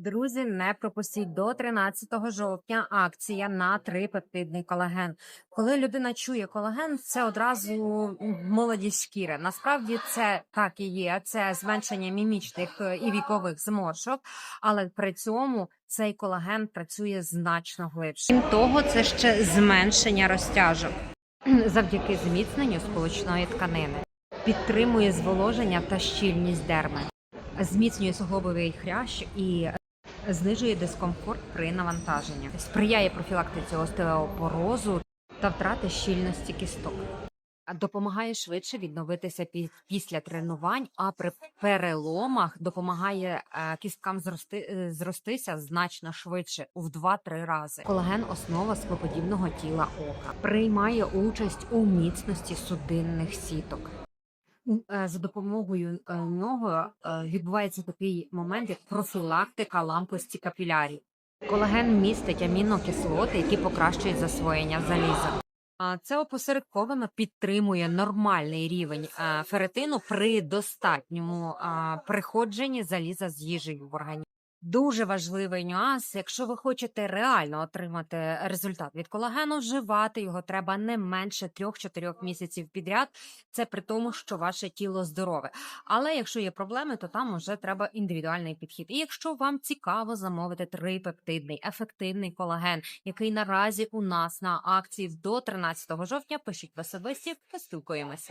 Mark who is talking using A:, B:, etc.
A: Друзі, не пропустіть до 13 жовтня акція на трипептидний колаген. Коли людина чує колаген, це одразу молодість шкіри. Насправді це так і є. Це зменшення мімічних е, і вікових зморшок, але при цьому цей колаген працює значно глибше. Крім того, це ще зменшення розтяжок завдяки зміцненню сполучної тканини, підтримує зволоження та щільність дерми, зміцнює суглобовий хрящ і знижує дискомфорт при навантаженні, сприяє профілактиці остеопорозу та втрати щільності кісток. Допомагає швидше відновитися пі- після тренувань, а при переломах допомагає е, кісткам зрости, е, зростися значно швидше у 2-3 рази. Колаген основа склоподібного тіла ока. Приймає участь у міцності судинних сіток. Е, За допомогою е, нього е, відбувається такий момент, як профілактика лампості капілярів. Колаген містить амінокислоти, які покращують засвоєння заліза. А Це опосередковано підтримує нормальний рівень феретину при достатньому приходженні заліза з їжею в організм. Дуже важливий нюанс. Якщо ви хочете реально отримати результат від колагену, вживати його треба не менше 3-4 місяців підряд. Це при тому, що ваше тіло здорове. Але якщо є проблеми, то там вже треба індивідуальний підхід. І якщо вам цікаво замовити трипептидний ефективний колаген, який наразі у нас на акції до 13 жовтня, пишіть в особисті, поспілкуємося.